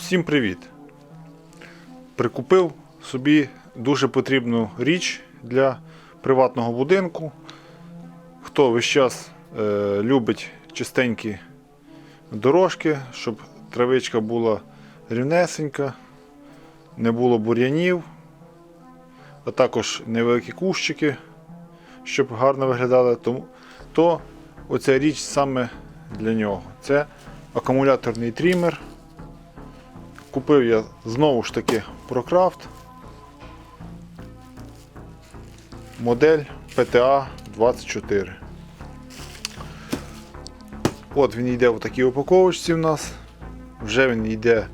Всім привіт! Прикупив собі дуже потрібну річ для приватного будинку. Хто весь час е, любить чистенькі дорожки, щоб травичка була рівнесенька, не було бур'янів, а також невеликі кущики, щоб гарно виглядали, тому, то оця річ саме для нього. Це акумуляторний трімер. Купив я знову ж таки ProCraft. Модель PTA 24. От він йде в такій упаковочці в нас. Вже він йде.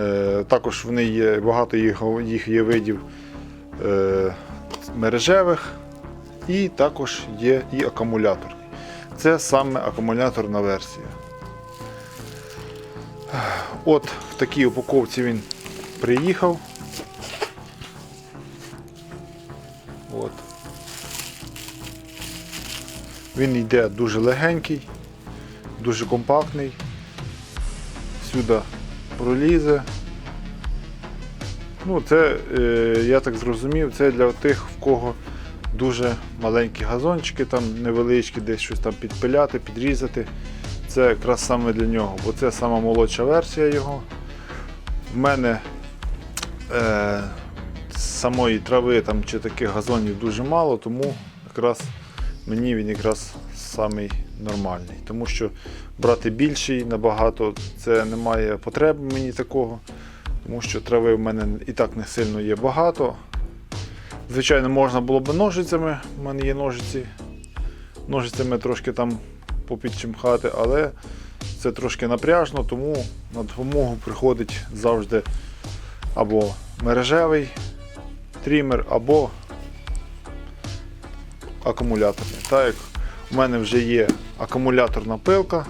Е, також вони є, багато їх, їх є видів е, мережевих. І також є і акумуляторний. Це саме акумуляторна версія. От в такій упаковці він приїхав. От. Він йде дуже легенький, дуже компактний. Сюди пролізе. Ну, це, е, я так зрозумів, це для тих, в кого дуже маленькі газончики, там невеличкі, десь щось там підпиляти, підрізати. Це якраз саме для нього, бо це сама молодша версія його. В мене е, самої трави там, чи таких газонів дуже мало, тому якраз мені він якраз самий нормальний. Тому що брати більший набагато це немає потреби мені такого, тому що трави в мене і так не сильно є багато. Звичайно, можна було б ножицями, в мене є ножиці. Ножицями трошки там попідчимхати, але це трошки напряжно, тому на допомогу приходить завжди або мережевий трімер, або акумуляторний. Так як у мене вже є акумуляторна пилка,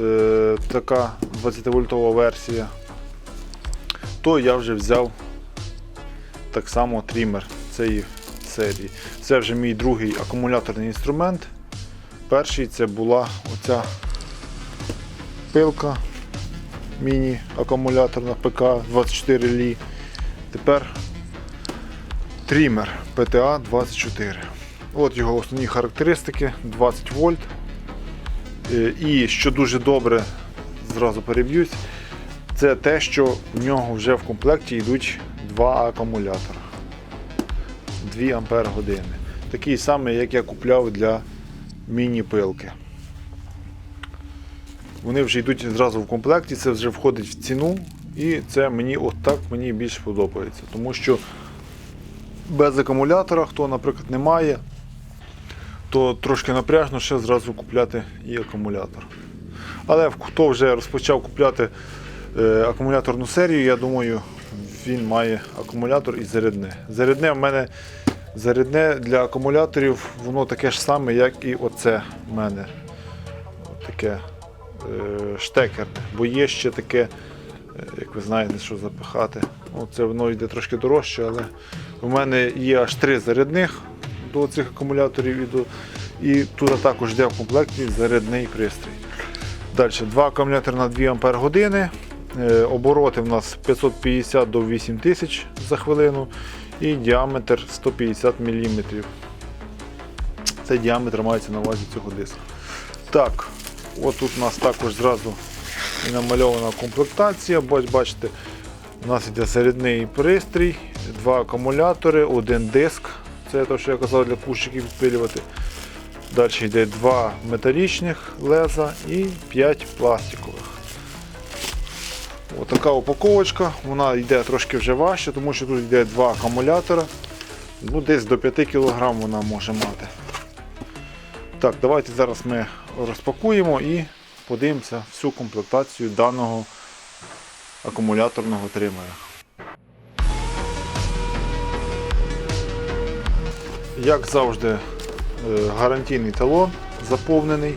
е, така 20-вольтова версія, то я вже взяв так само трімер цієї серії. Це вже мій другий акумуляторний інструмент. Перший це була оця пилка міні-акумуляторна ПК 24 лі. Тепер трімер PTA 24. От його основні характеристики 20 вольт. Е, І що дуже добре, зразу переб'юсь, це те, що в нього вже в комплекті йдуть два акумулятора. 2 ампер години. Такий самий, як я купляв для міні-пилки. Вони вже йдуть зразу в комплекті, це вже входить в ціну, і це мені от так мені більше подобається. Тому що без акумулятора, хто, наприклад, не має, то трошки напряжно ще зразу купляти і акумулятор. Але хто вже розпочав купляти е, акумуляторну серію, я думаю, він має акумулятор і зарядне. Зарядне в мене зарядне для акумуляторів, воно таке ж саме, як і оце в мене. Таке е, штекерне. Бо є ще таке, е, як ви знаєте, що запихати. Оце воно йде трошки дорожче, але в мене є аж три зарядних до цих акумуляторів. І, до, і тут також йде в комплекті зарядний пристрій. Далі, два акумулятори на 2 Ампер години. Е, Обороти в нас 550 до 8000 за хвилину і діаметр 150 мм. Цей діаметр мається на увазі цього диска. Так, от тут у нас також зразу і намальована комплектація. Бачите, у нас йде середний пристрій, два акумулятори, один диск. Це те, що я казав для кущиків відпилювати. Далі йде два металічних леза і 5 пластикових. Отака упаковочка, вона йде трошки вже важче, тому що тут йде два акумулятора. Ну, Десь до 5 кг вона може мати. Так, давайте зараз ми розпакуємо і подивимося всю комплектацію даного акумуляторного тримера. Як завжди, е, гарантійний талон заповнений.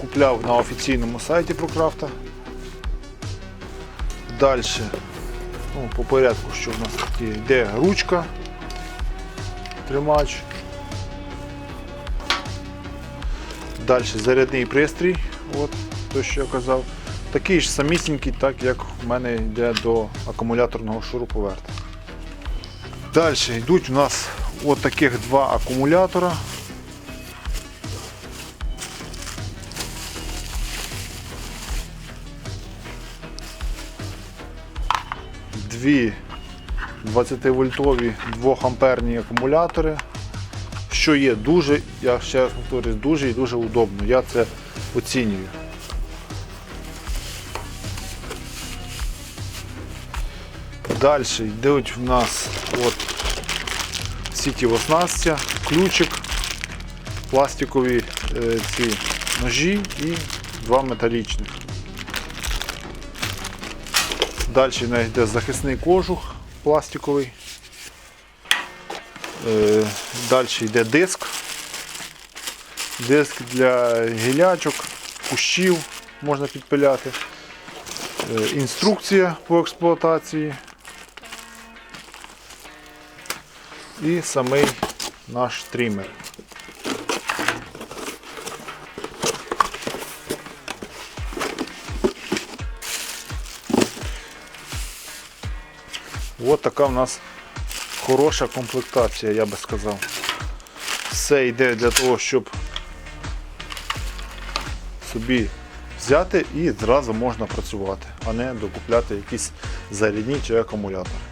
Купляв на офіційному сайті ProCraft. Далі, ну, по порядку, що в нас тут йде ручка, тримач. Далі зарядний пристрій, от, то, що я казав. Такий ж самісінький, так як в мене йде до акумуляторного шуруповерта. Далі йдуть у нас от таких два акумулятора. Дві 20-вольтові 2 амперні акумулятори, що є дуже, я ще раз повторюсь, дуже і дуже удобно. Я це оцінюю. Далі йдуть в нас от сітєвоснастя, ключик, пластикові е, ці ножі і два металічних. Далі в нас йде захисний кожух пластиковий. Е, Далі йде диск. Диск для гілячок, кущів можна підпиляти. Е, Інструкція по експлуатації. І самий наш трімер. Ось така в нас хороша комплектація, я би сказав. Все йде для того, щоб собі взяти і зразу можна працювати, а не докупляти якісь зарядні чи акумулятори.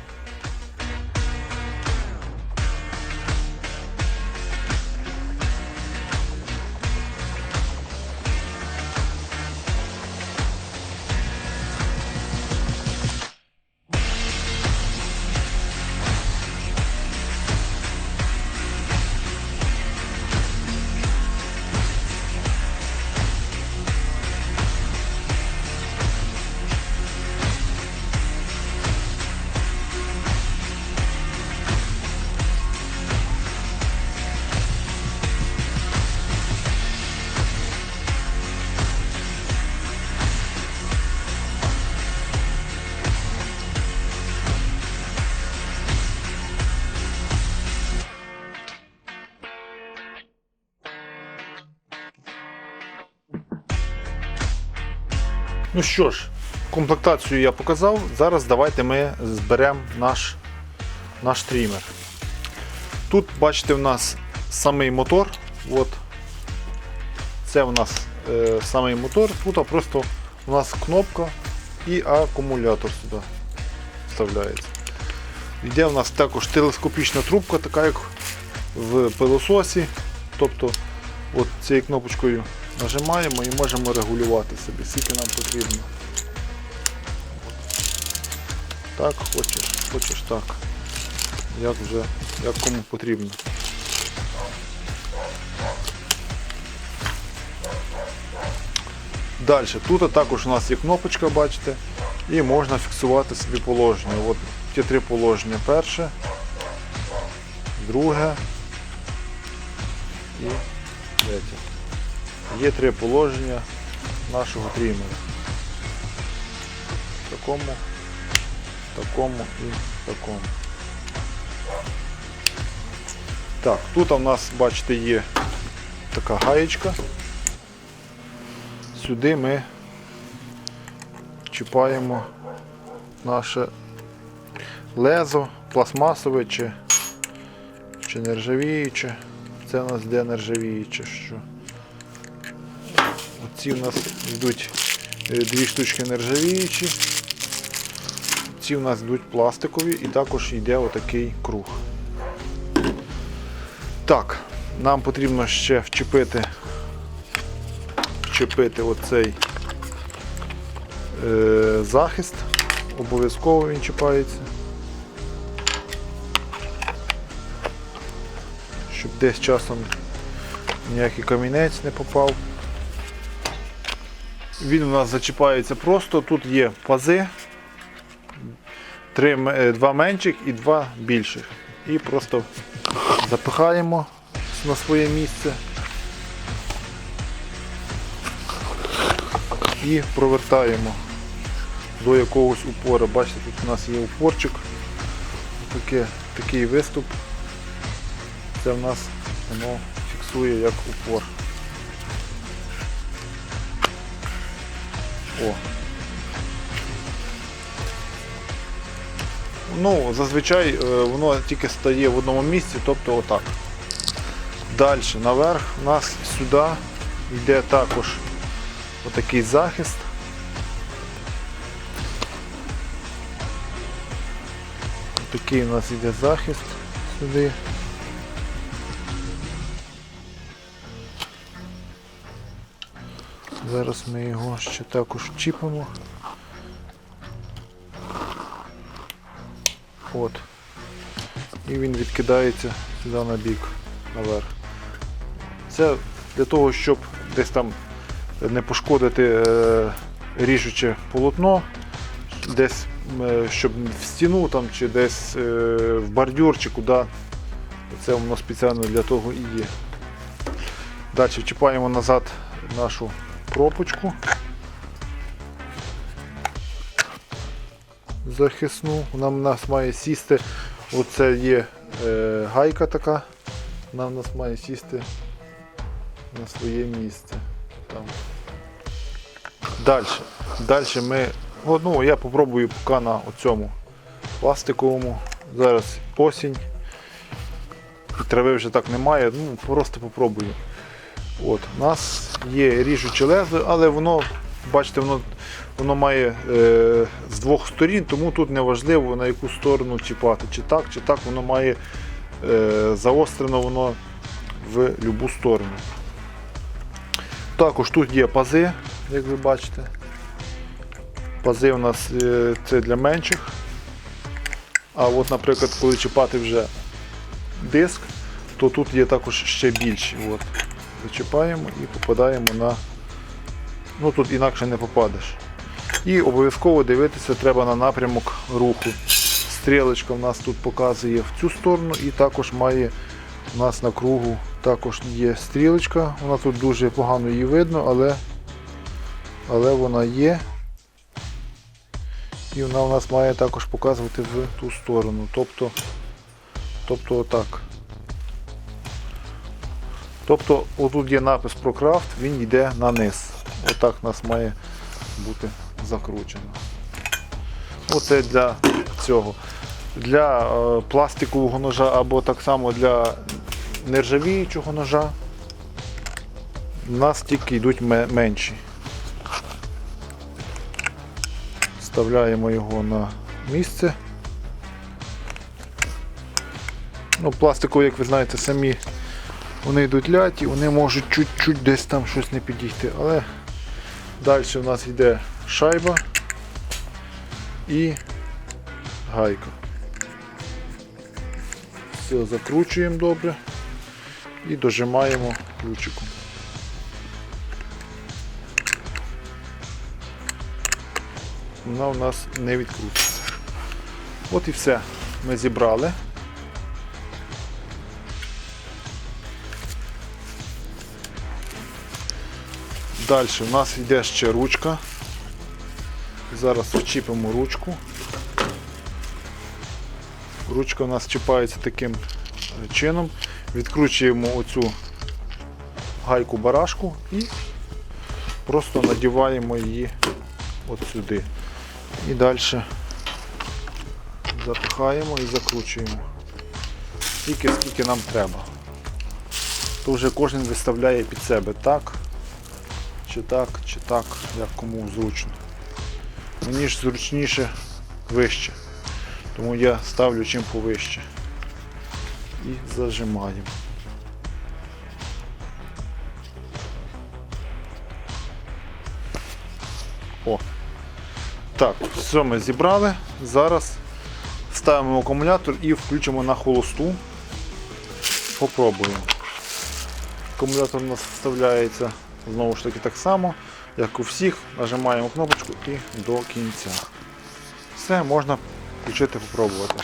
Ну що ж, комплектацію я показав. Зараз давайте ми зберемо наш, наш стрімер. Тут, бачите, в нас самий мотор. От. Це в нас е, самий мотор. Тут просто у нас кнопка і акумулятор сюди вставляється. Йде у нас також телескопічна трубка, така як в пилососі. Тобто от цією кнопочкою нажимаємо і можемо регулювати собі, скільки нам потрібно. Так, хочеш, хочеш так. Як вже, як кому потрібно. Далі, тут також у нас є кнопочка, бачите, і можна фіксувати собі положення. От ті три положення. Перше, друге і третє. Є три положення нашого трімера. Такому, такому і такому. Так, тут у нас, бачите, є така гаєчка. Сюди ми чіпаємо наше лезо, пластмасове чи, чи нержавіюче. Це у нас де нержавіюче. Що. Оці у нас йдуть е, дві штучки нержавіючі. Ці у нас йдуть пластикові і також йде отакий круг. Так, нам потрібно ще вчепити, вчепити оцей е, захист. Обов'язково він чіпається. Щоб десь часом ніякий камінець не попав. Він у нас зачіпається просто, тут є пази, три, е, два менших і два більших. І просто запихаємо на своє місце і провертаємо до якогось упора. Бачите, тут у нас є упорчик, Таке, такий виступ. Це в нас воно фіксує як упор. О. Ну, Зазвичай е, воно тільки стає в одному місці, тобто отак. Далі наверх у нас сюди йде також отакий захист. Отакий у нас йде захист сюди. Зараз ми його ще також чіпимо. От. І він відкидається сюди на бік, наверх. Це для того, щоб десь там не пошкодити е, ріжуче полотно, десь е, щоб в стіну там, чи десь е, в бордюр, чи куди. Це воно спеціально для того і є. Далі чіпаємо назад нашу кропочку. Захисну. Вона в нас має сісти. Оце є е, гайка така. Вона в нас має сісти на своє місце. Там. Далі. Далі ми. Ну, я попробую поки на оцьому пластиковому. Зараз осінь. І трави вже так немає, ну просто попробую. От, у нас є ріжуче лезо, але воно, бачите, воно, воно має е, з двох сторін, тому тут не важливо на яку сторону чіпати. Чи так, чи так, воно має е, заострено воно в будь-яку сторону. Також тут є пази, як ви бачите. Пази у нас е, це для менших. А от, наприклад, коли чіпати вже диск, то тут є також ще більші. От. Зачіпаємо і попадаємо на. Ну тут інакше не попадеш. І обов'язково дивитися треба на напрямок руху. Стрілочка в нас тут показує в цю сторону і також має у нас на кругу також є стрілочка. Вона тут дуже погано її видно, але, але вона є. І вона у нас має також показувати в ту сторону. Тобто, тобто отак. Тобто отут є напис про крафт, він йде на низ. Отак у нас має бути закручено. Оце для цього. Для е, пластикового ножа або так само для нержавіючого ножа у нас тільки йдуть менші. Вставляємо його на місце. Ну, пластикові, як ви знаєте, самі вони йдуть ляті, вони можуть чуть-чуть десь там щось не підійти, але далі у нас йде шайба і гайка. Все, закручуємо добре і дожимаємо ключиком. Вона у нас не відкрутиться. От і все. Ми зібрали. Далі у нас йде ще ручка. Зараз вчіпимо ручку. Ручка у нас чіпається таким чином. Відкручуємо оцю гайку барашку і просто надіваємо її от сюди. І далі запихаємо і закручуємо. Стільки, скільки нам треба. То вже кожен виставляє під себе так, чи так, чи так, як кому зручно. Мені ж зручніше вище. Тому я ставлю чим повище. І зажимаємо. О. Так, все ми зібрали. Зараз ставимо акумулятор і включимо на холосту. Попробуємо. Акумулятор у нас вставляється знову ж таки так само, як у всіх. Нажимаємо кнопочку і до кінця. Все, можна включити попробувати.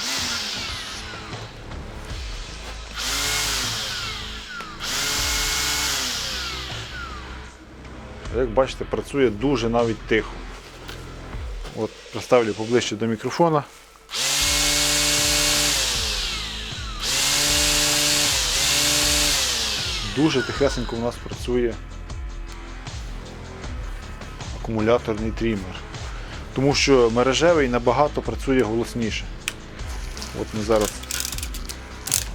Як бачите, працює дуже навіть тихо. От, Приставлю поближче до мікрофона. Дуже тихесенько у нас працює акумуляторний трімер. Тому що мережевий набагато працює голосніше. От ми зараз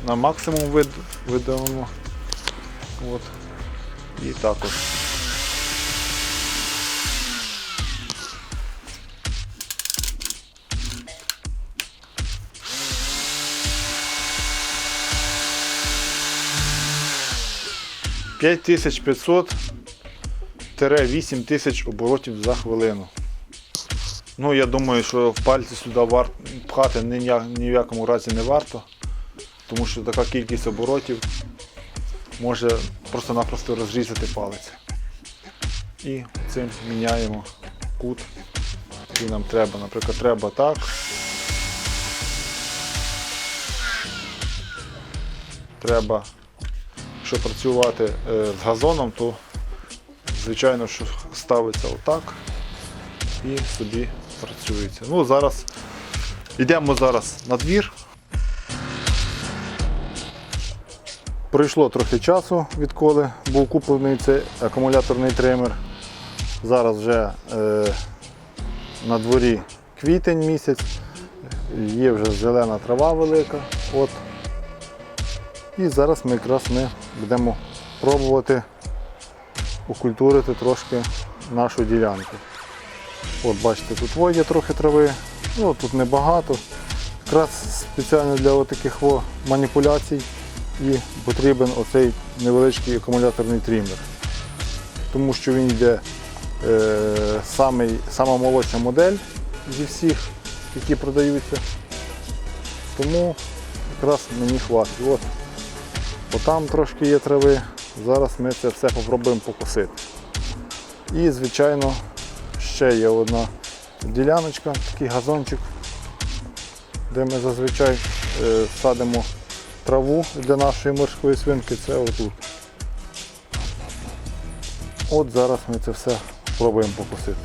на максимум вид, видавимо. От. І так от. П'ять тисяч 8 тисяч оборотів за хвилину. Ну, я думаю, що в пальці сюди вар... пхати ні, ні в якому разі не варто, тому що така кількість оборотів може просто-напросто розрізати палець. І цим міняємо кут, який нам треба. Наприклад, треба так. Треба, якщо працювати е, з газоном, то звичайно, що ставиться отак і собі працюється. Ну, зараз йдемо зараз на двір. Пройшло трохи часу, відколи був куплений цей акумуляторний тример. Зараз вже е, на дворі квітень місяць, є вже зелена трава велика. От. І зараз ми якраз ми будемо пробувати окультурити трошки нашу ділянку. От бачите, тут воє трохи трави, ну тут небагато. Якраз спеціально для таких маніпуляцій і потрібен оцей невеличкий акумуляторний трімер. Тому що він йде е, самий, сама молодша модель зі всіх, які продаються. Тому якраз мені хватить. От, Отам трошки є трави. Зараз ми це все спробуємо покосити. І, звичайно, ще є одна діляночка, такий газончик, де ми зазвичай е, садимо траву для нашої морської свинки, це отут. От зараз ми це все спробуємо покосити.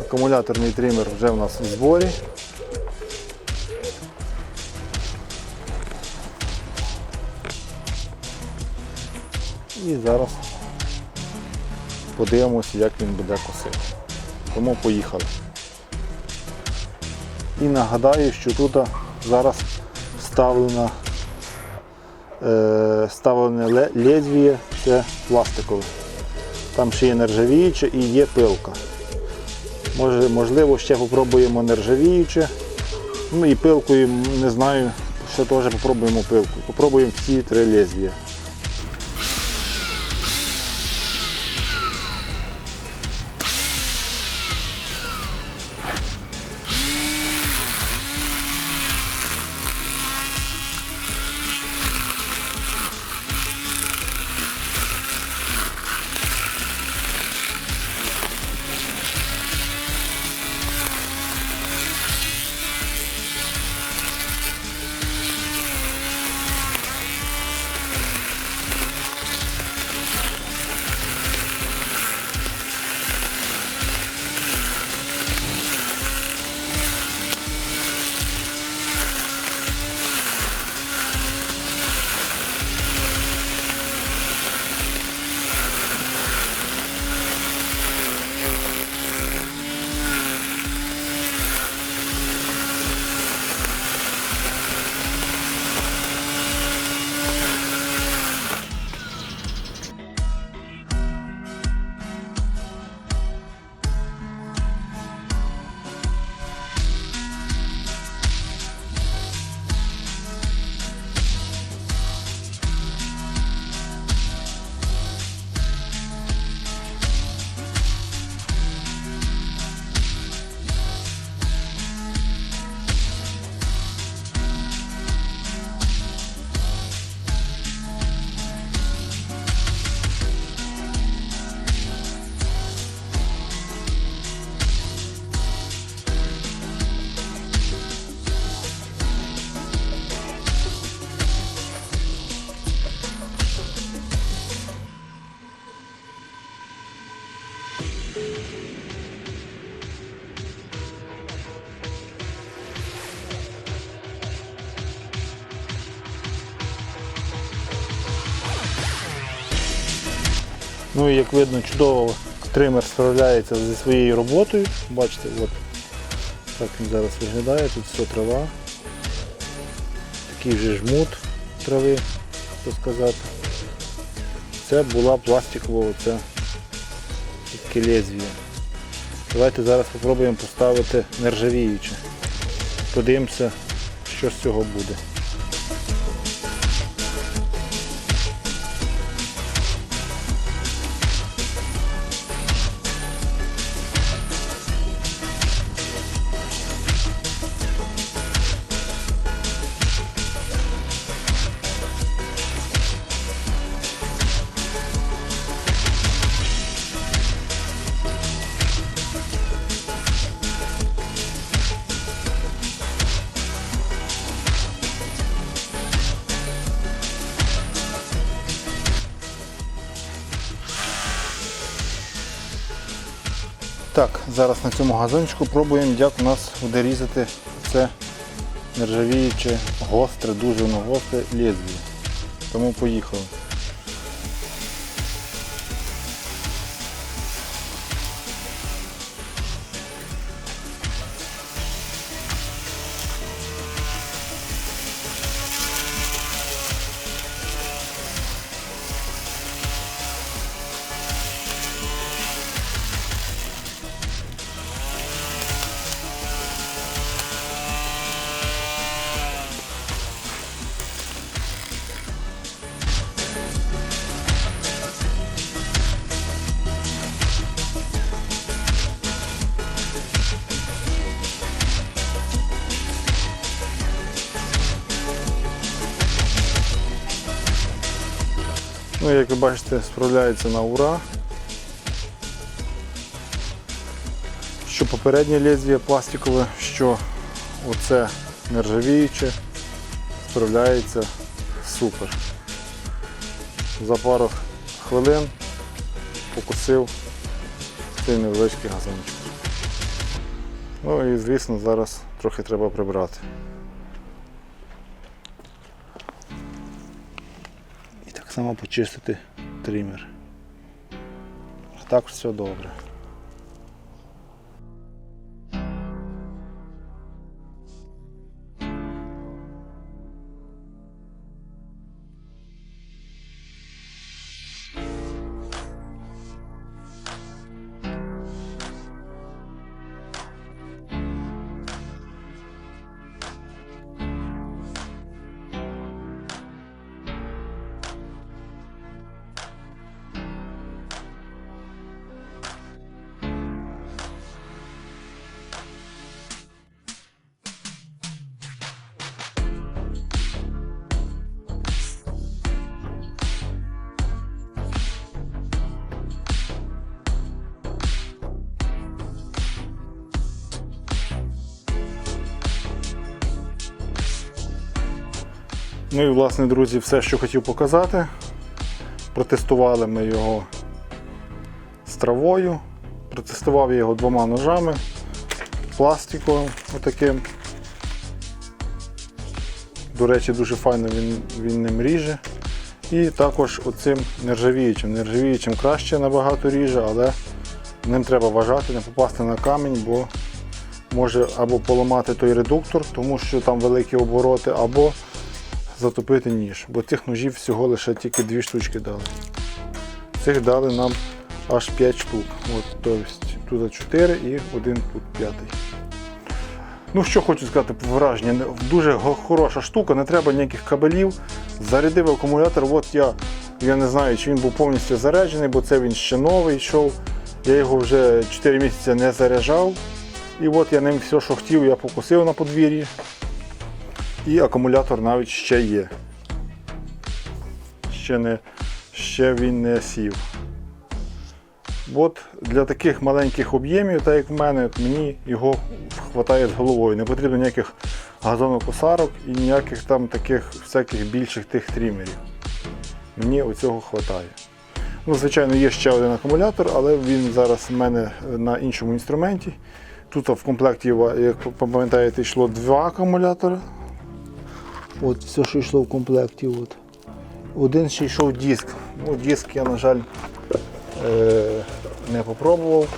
Акумуляторний тример вже в нас в зборі. І зараз подивимося, як він буде косити. Тому поїхали. І нагадаю, що тут зараз вставлено е, вставлене лезвіє, це пластикове. Там ще є нержавіюче і є пилка. Може, можливо, ще попробуємо нержавіюче. Ну і пилкою, не знаю, ще теж попробуємо пилку. Попробуємо всі три лезвія. Ну і як видно, чудово тример справляється зі своєю роботою. Бачите, от так він зараз виглядає, тут все трава. Такий вже жмут трави, так сказати. Це була пластикова оця таке лезвія. Давайте зараз спробуємо поставити нержавіюче. Подивимося, що з цього буде. Зараз на цьому газончику пробуємо, як у нас буде різати це нержавіюче, гостре, дуже воно гостре лезвіє. Тому поїхали. Як ви бачите, справляється на ура. Що попереднє лезвіє пластикове, що оце нержавіюче, справляється супер. За пару хвилин покусив цей невеличкий газончик. Ну і звісно зараз трохи треба прибрати. Само почистити тример. А так все добре. Ну і власне, друзі, все, що хотів показати. Протестували ми його з травою. Протестував я його двома ножами, пластиковим отаким. До речі, дуже файно він, він ним ріже. І також оцим нержавіючим. Нержавіючим краще набагато ріже, але ним треба вважати, не попасти на камінь, бо може або поламати той редуктор, тому що там великі обороти, або затопити ніж, бо цих ножів всього лише тільки дві штучки дали. Цих дали нам аж 5 штук. От, тобто тут 4 і один тут п'ятий. Ну, що хочу сказати по враження, дуже хороша штука, не треба ніяких кабелів. Зарядив акумулятор, от я, я не знаю, чи він був повністю заряджений, бо це він ще новий йшов. Я його вже 4 місяці не заряджав. І от я ним все, що хотів, я покусив на подвір'ї. І акумулятор навіть ще є. Ще, не, ще він не сів. От для таких маленьких об'ємів, так як в мене, мені його вистачає з головою. Не потрібно ніяких газонокосарок і ніяких там таких всяких більших тих трімерів. Мені оцього вистачає. Ну, звичайно, є ще один акумулятор, але він зараз в мене на іншому інструменті. Тут в комплекті, як пам'ятаєте, йшло два акумулятори. От все, що йшло в комплекті. От. Один ще йшов диск. Ну, диск я, на жаль, е- не попробував.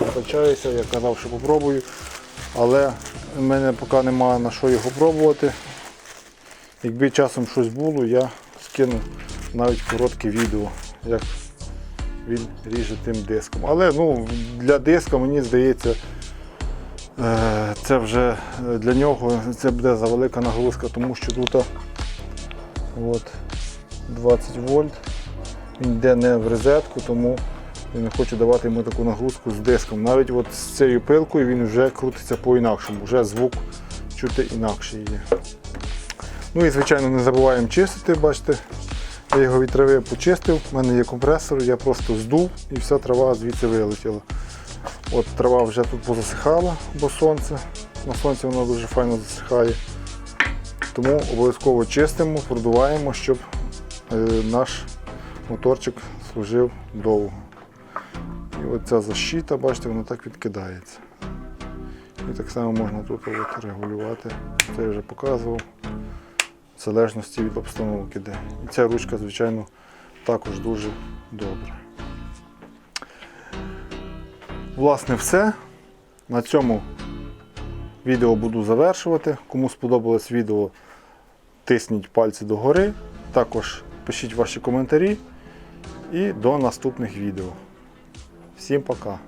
Вибачаюся, я казав, що попробую. Але в мене поки немає на що його пробувати. Якби часом щось було, я скину навіть коротке відео, як він ріже тим диском. Але ну, для диска, мені здається, це вже е, для нього це буде завелика нагрузка, тому що тут от, 20 вольт. Він йде не в розетку, тому я не хочу давати йому таку нагрузку з диском. Навіть от з цією пилкою він вже крутиться по-інакшому, вже звук чути інакший є. Ну і звичайно не забуваємо чистити, бачите. Я його від трави почистив, в мене є компресор, я просто здув і вся трава звідси вилетіла. От трава вже тут позасихала, бо сонце. На сонці вона дуже файно засихає. Тому обов'язково чистимо, продуваємо, щоб е, наш моторчик служив довго. І оця защита, бачите, вона так відкидається. І так само можна тут от регулювати. Це я вже показував. В залежності від обстановки де. І ця ручка, звичайно, також дуже добра. Власне, все. На цьому відео буду завершувати. Кому сподобалось відео, тисніть пальці догори. Також пишіть ваші коментарі. І до наступних відео. Всім пока!